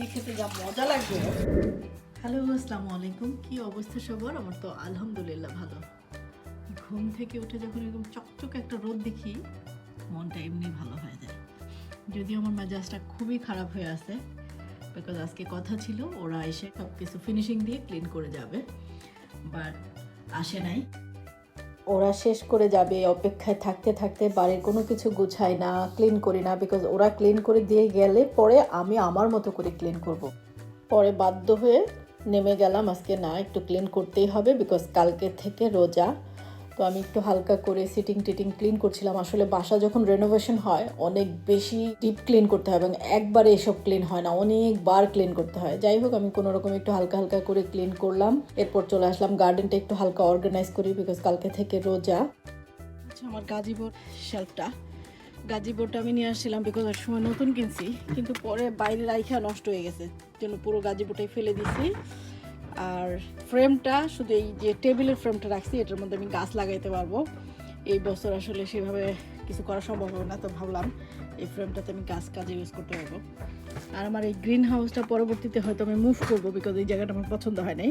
দিয়ে খেতে যা মজা লাগবে। হ্যালো, আসসালামু আলাইকুম। কি অবস্থা সবার? আমার তো আলহামদুলিল্লাহ ভালো। ঘুম থেকে উঠে যখন এরকম চকচকে একটা রোদ দেখি, মনটা এমনি ভালো হয়ে যায়। যদিও আমার মেজাজটা খুবই খারাপ হয়ে আছে বিকজ আজকে কথা ছিল, ওরা এসে সব কিছু ফিনিশিং দিয়ে ক্লিন করে যাবে। বাট আসে নাই। ওরা শেষ করে যাবে, অপেক্ষায় থাকতে থাকতে বাড়ির কোনো কিছু গুছাই না ক্লিন করি না বিকজ ওরা ক্লিন করে দিয়ে গেলে পরে আমি আমার মতো করে ক্লিন করব। পরে বাধ্য হয়ে নেমে গেলাম, আজকে না একটু ক্লিন করতেই হবে বিকজ কালকে থেকে রোজা তো আমি একটু হালকা করে সিটিং টিটিং ক্লিন করছিলাম। আসলে বাসা যখন রেনোভেশন হয়, অনেক বেশি ডিপ ক্লিন করতে হয় এবং একবারে এসব ক্লিন হয় না, অনেকবার ক্লিন করতে হয়। যাই হোক, আমি কোনো রকম একটু হালকা হালকা করে ক্লিন করলাম। এরপর চলে আসলাম গার্ডেনটা একটু হালকা অর্গানাইজ করি বিকজ কালকে থেকে রোজা। আচ্ছা আমার গাজীপুর শেলফটা গাজীপুরটা আমি নিয়ে আসছিলাম বিকজ এক সময় নতুন কিনছি, কিন্তু পরে বাইরে রাইখা নষ্ট হয়ে গেছে। জন্য পুরো গাজীপুরটাই ফেলে দিছি। আর ফ্রেমটা শুধু এই যে টেবিলের ফ্রেমটা রাখছি এটার মধ্যে আমি গাছ লাগাইতে পারব। এই বছর আসলে সেভাবে কিছু করা সম্ভব হবে না তো ভাবলাম এই ফ্রেমটাতে আমি গাছ কাজে ইউজ করতে পারব। আর আমার এই গ্রিন হাউসটা পরবর্তীতে হয়তো আমি মুভ করব বিকজ এই জায়গাটা আমার পছন্দ হয় নাই।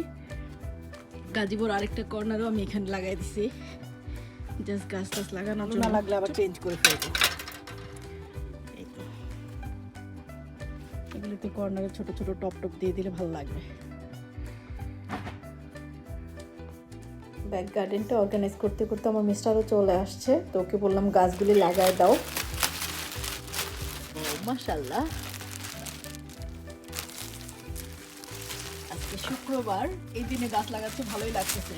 গাজীপুর আরেকটা কর্নারও আমি এখানে লাগাই দিছি। জাস্ট গাছ টাছ লাগানো না লাগলে আবার চেঞ্জ করে ফেলব। এগুলোতে কর্নারে ছোট ছোট টপ টপ দিয়ে দিলে ভালো লাগবে। ব্যাক গার্ডেনটা অর্গানাইজ করতে করতে আমার মিস্টারও চলে আসছে। তো ওকে বললাম গাছগুলি লাগায় দাও। ও মাশাল্লাহ আজকে শুক্রবার এই দিনে গাছ লাগাতে ভালোই লাগতেছে।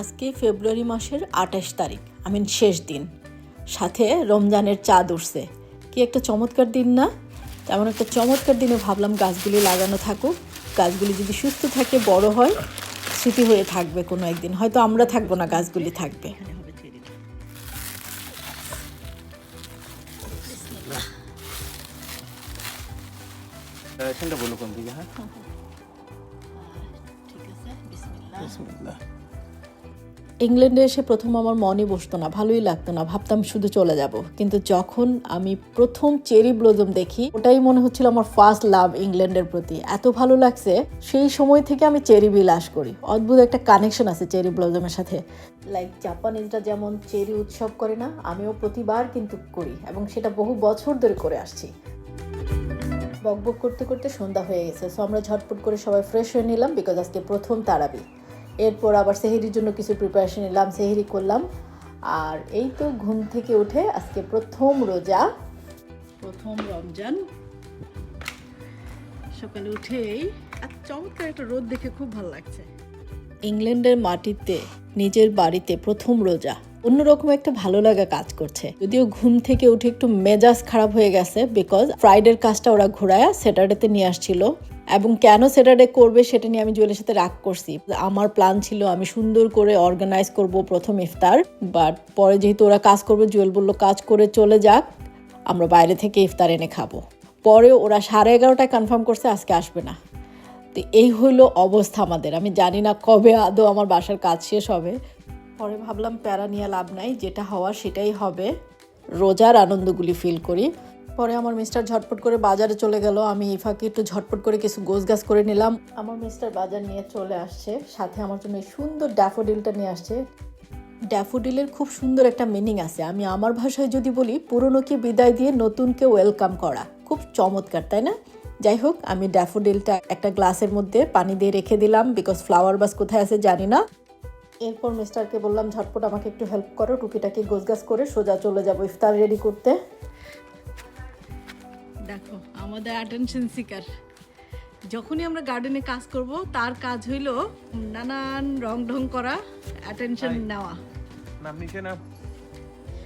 আজকে ফেব্রুয়ারি মাসের আঠাশ তারিখ আই মিন শেষ দিন। সাথে রমজানের চাঁদ উঠছে। কি একটা চমৎকার দিন না? তেমন একটা চমৎকার দিনে ভাবলাম গাছগুলি লাগানো থাকুক। গাছগুলি যদি সুস্থ থাকে বড় হয় স্মৃতি হয়ে থাকবে কোনো একদিন। হয়তো আমরা থাকব না গাছগুলি থাকবে। বলো কোন দিকে হ্যাঁ। ঠিক আছে বিসমিল্লাহ। বিসমিল্লাহ। ইংল্যান্ডে এসে প্রথম আমার মনে বসতো না, ভালোই লাগতো না, ভাবতাম শুধু চলে যাব। কিন্তু যখন আমি প্রথম চেরি ব্লোজম দেখি, ওটাই মনে হচ্ছিল আমার ফার্স্ট লাভ ইংল্যান্ডের প্রতি। এত ভালো লাগছে, সেই সময় থেকে আমি চেরি বিলাস করি। অদ্ভুত একটা কানেকশন আছে চেরি ব্লোজমের সাথে। লাইক জাপানিজরা যেমন চেরি উৎসব করে না, আমিও প্রতিবার কিন্তু করি এবং সেটা বহু বছর ধরে করে আসছি। বকবক করতে করতে সন্ধ্যা হয়ে গেছে সো আমরা ঝটপট করে সবাই ফ্রেশ হয়ে নিলাম বিকজ আজকে প্রথম তারাবি। এরপর আবার সেহেরির জন্য কিছু প্রিপারেশন নিলাম সেহেরি করলাম। আর এই তো ঘুম থেকে উঠে আজকে প্রথম রোজা। প্রথম রমজান। সকালে উঠেই আর চমৎকার একটা রোদ দেখে খুব ভালো লাগছে। ইংল্যান্ডের মাটিতে নিজের বাড়িতে প্রথম রোজা। অন্যরকম একটা ভালো লাগা কাজ করছে। যদিও ঘুম থেকে উঠে একটু মেজাজ খারাপ হয়ে গেছে বিকজ ফ্রাইডের কাজটা ওরা ঘোরায় স্যাটারডেতে নিয়ে আসছিল। এবং কেন স্যাটারডে করবে সেটা নিয়ে আমি জুয়েলের সাথে রাগ করছি। আমার প্ল্যান ছিল আমি সুন্দর করে অর্গানাইজ করব প্রথম ইফতার বাট পরে যেহেতু ওরা কাজ করবে, জুয়েল বলল, কাজ করে চলে যাক, আমরা বাইরে থেকে ইফতার এনে খাব। পরে ওরা সাড়ে এগারোটায় কনফার্ম করছে, আজকে আসবে না। তো এই হলো অবস্থা আমাদের। আমি জানি না কবে আদৌ আমার বাসার কাজ শেষ হবে। পরে ভাবলাম প্যারা নিয়ে লাভ নাই, যেটা হওয়ার সেটাই হবে। রোজার আনন্দগুলি ফিল করি। পরে আমার মিস্টার ঝটপট করে বাজারে চলে গেল। আমি ইফাকে একটু ঝটপট করে কিছু গোছ গাছ করে নিলাম। আমার মিস্টার বাজার নিয়ে চলে আসছে। সাথে আমার জন্য এই সুন্দর ড্যাফোডিলটা নিয়ে আসছে। ড্যাফোডিলের খুব সুন্দর একটা মিনিং আছে। আমি আমার ভাষায় যদি বলি, পুরনোকে বিদায় দিয়ে নতুনকে ওয়েলকাম করা। খুব চমৎকার, তাই না? যাই হোক, আমি ড্যাফোডিলটা একটা গ্লাসের মধ্যে পানি দিয়ে রেখে দিলাম বিকজ ফ্লাওয়ার বাস কোথায় আছে জানি না। এরপর মিস্টারকে বললাম, ঝটপট আমাকে একটু হেল্প করো। টুকিটাকি গোছগাছ করে সোজা চলে যাব ইফতার রেডি করতে। দেখো আমাদের অ্যাটেনশন সিকার যখনই আমরা গার্ডেনে কাজ করব তার কাজ হইল নানান রং ঢং করা অ্যাটেনশন নেওয়া। নাম নিচে নাম।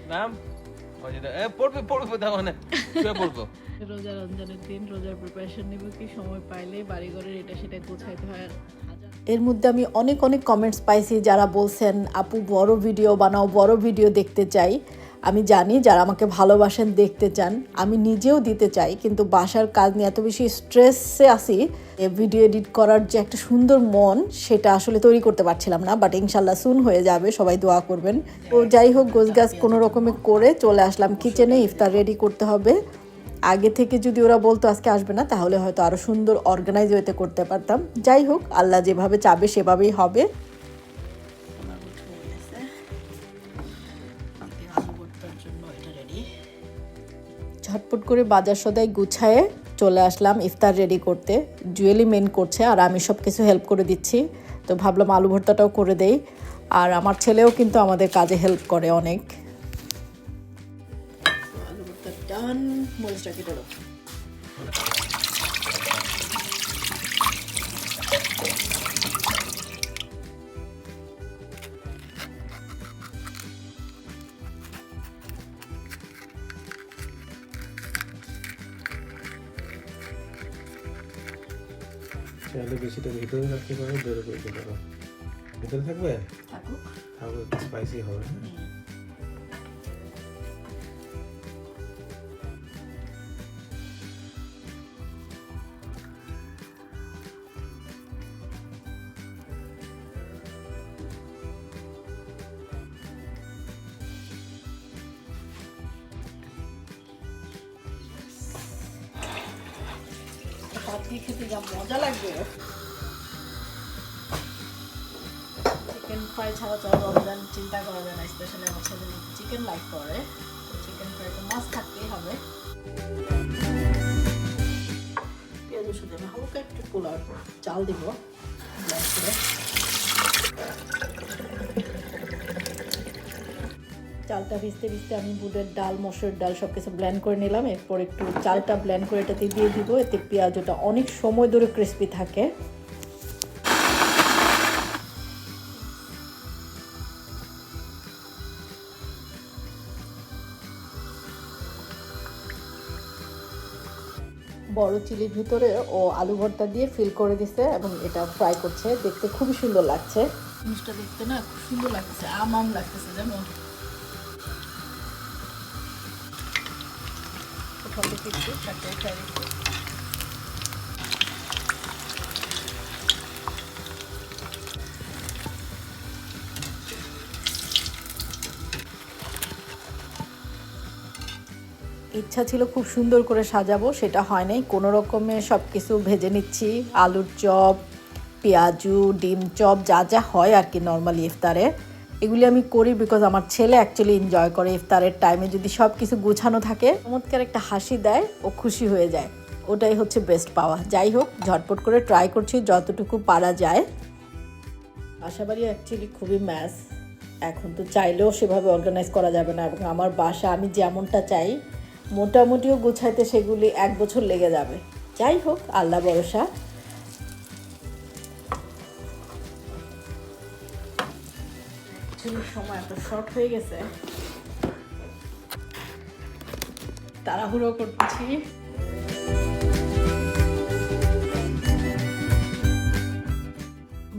নাম? পড়বে পড়বে শুয়ে পড়ব। রোজা রমজানের দিন রোজার প্রিপারেশন নেব কি? সময় পাইলে বাড়িঘরের এটা সেটা গোছাইতে হয়। এর মধ্যে আমি অনেক অনেক কমেন্টস পাইছি যারা বলছেন আপু বড় ভিডিও বানাও বড় ভিডিও দেখতে চাই। আমি জানি যারা আমাকে ভালোবাসেন, দেখতে চান, আমি নিজেও দিতে চাই, কিন্তু বাসার কাজ নিয়ে এত বেশি স্ট্রেসে আসি ভিডিও এডিট করার যে একটা সুন্দর মন, সেটা আসলে তৈরি করতে পারছিলাম না বাট ইনশাল্লাহ সুন হয়ে যাবে, সবাই দোয়া করবেন। তো যাই হোক, গোছগাছ কোনো রকমে করে চলে আসলাম কিচেনে ইফতার রেডি করতে হবে। আগে থেকে যদি ওরা বলতো আজকে আসবে না, তাহলে হয়তো আরও সুন্দর অর্গানাইজ ওয়েতে করতে পারতাম। যাই হোক, আল্লাহ যেভাবে চাবে, সেভাবেই হবে। ঝটপট করে বাজার সদাই গুছায়ে চলে আসলাম ইফতার রেডি করতে। জুয়েলি মেন করছে আর আমি সব কিছু হেল্প করে দিচ্ছি। তো ভাবলাম আলু ভর্তাটাও করে দেই। আর আমার ছেলেও কিন্তু আমাদের কাজে হেল্প করে অনেক। আলু ভর্তা ডান চাইলে বেশিটা ভিতরে রাখতে পারো বেরো করতে পারো। ভিতরে থাকবে? থাকুক। স্পাইসি হবে হ্যাঁ? দিয়ে খেতে যা, মজা লাগবে। চিকেন ফ্রাই ছাড়া তো রমজান চিন্তা করা যায় না স্পেশালি আমার ছেলে চিকেন লাইক করে চিকেন ফ্রাই তো মাছ থাকতেই হবে। পেঁয়াজ রসুন হালকা একটু পোলার চাল দিব করে। চালটা ভিজতে ভিজতে আমি বুটের ডাল, মসুর ডাল সব কিছু ব্ল্যান্ড করে নিলাম। এরপর একটু চালটা ব্ল্যান্ড করে এটাতে দিয়ে দিব। এতে পেঁয়াজ ওটা অনেক সময় ধরে ক্রিস্পি থাকে। বড় চিলির ভিতরে ও আলু ভর্তা দিয়ে ফিল করে দিছে এবং এটা ফ্রাই করছে। দেখতে খুবই সুন্দর লাগছে। জিনিসটা দেখতে না খুব সুন্দর লাগছে, আম আম লাগতেছে যেমন ইচ্ছা ছিল খুব সুন্দর করে সাজাবো, সেটা হয় নাই। কোনো রকমে সব কিছু ভেজে নিচ্ছি। আলুর চপ, পেঁয়াজু, ডিম চপ, যা যা হয় আর কি নর্মালি ইফতারে এগুলি আমি করি বিকজ আমার ছেলে অ্যাকচুয়ালি এনজয় করে ইফতারের টাইমে যদি সব কিছু গুছানো থাকে, চমৎকার একটা হাসি দেয়, ও খুশি হয়ে যায়। ওটাই হচ্ছে বেস্ট পাওয়া। যাই হোক, ঝটপট করে ট্রাই করছি, যতটুকু পারা যায়। বাসাবাড়ি অ্যাকচুয়ালি খুবই ম্যাস এখন তো চাইলেও সেভাবে অর্গানাইজ করা যাবে না। এবং আমার বাসা, আমি যেমনটা চাই, মোটামুটিও গুছাইতে সেগুলি এক বছর লেগে যাবে। যাই হোক, আল্লাহ ভরসা। সময়, এত শর্ট হয়ে গেছে। তাড়াহুড়ো করতেছি।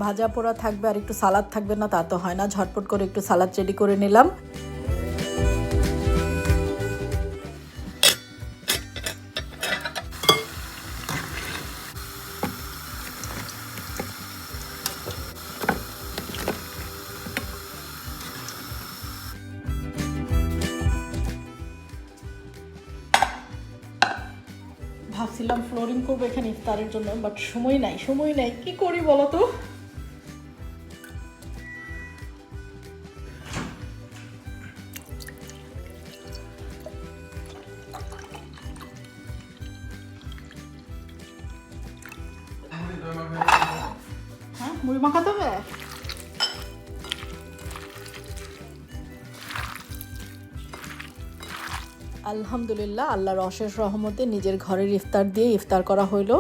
ভাজা পোড়া থাকবে আর একটু সালাদ থাকবে না, তা তো হয় না। ঝটপট করে একটু সালাদ রেডি করে নিলাম। ভাবছিলাম ফ্লোরিং করব এখানে ইফতারের জন্য বাট সময় নাই সময় নাই। কি করি বলো তো? হ্যাঁ মুড়ি মাখাতে হবে? আলহামদুলিল্লাহ, আল্লাহর অশেষ রহমতে নিজের ঘরের ইফতার দিয়ে ইফতার করা হইল।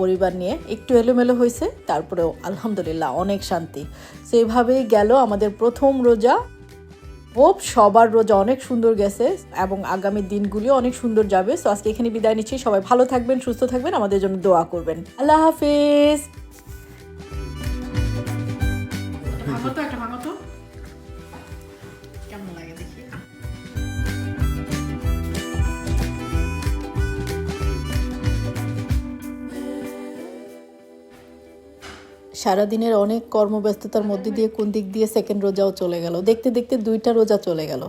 পরিবার নিয়ে একটু এলোমেলো হয়েছে তারপরেও আলহামদুলিল্লাহ অনেক শান্তি। তো এভাবেই গেল আমাদের প্রথম রোজা। হোপ সবার রোজা অনেক সুন্দর গেছে এবং আগামী দিনগুলিও অনেক সুন্দর যাবে। সো আজকে এখানে বিদায় নিচ্ছি। সবাই ভালো থাকবেন, সুস্থ থাকবেন, আমাদের জন্য দোয়া করবেন। আল্লাহ হাফিজ। সারাদিনের অনেক কর্মব্যস্ততার মধ্যে দিয়ে কোন দিক দিয়ে সেকেন্ড রোজাও চলে গেল। দেখতে দেখতে দুইটা রোজা চলে গেল।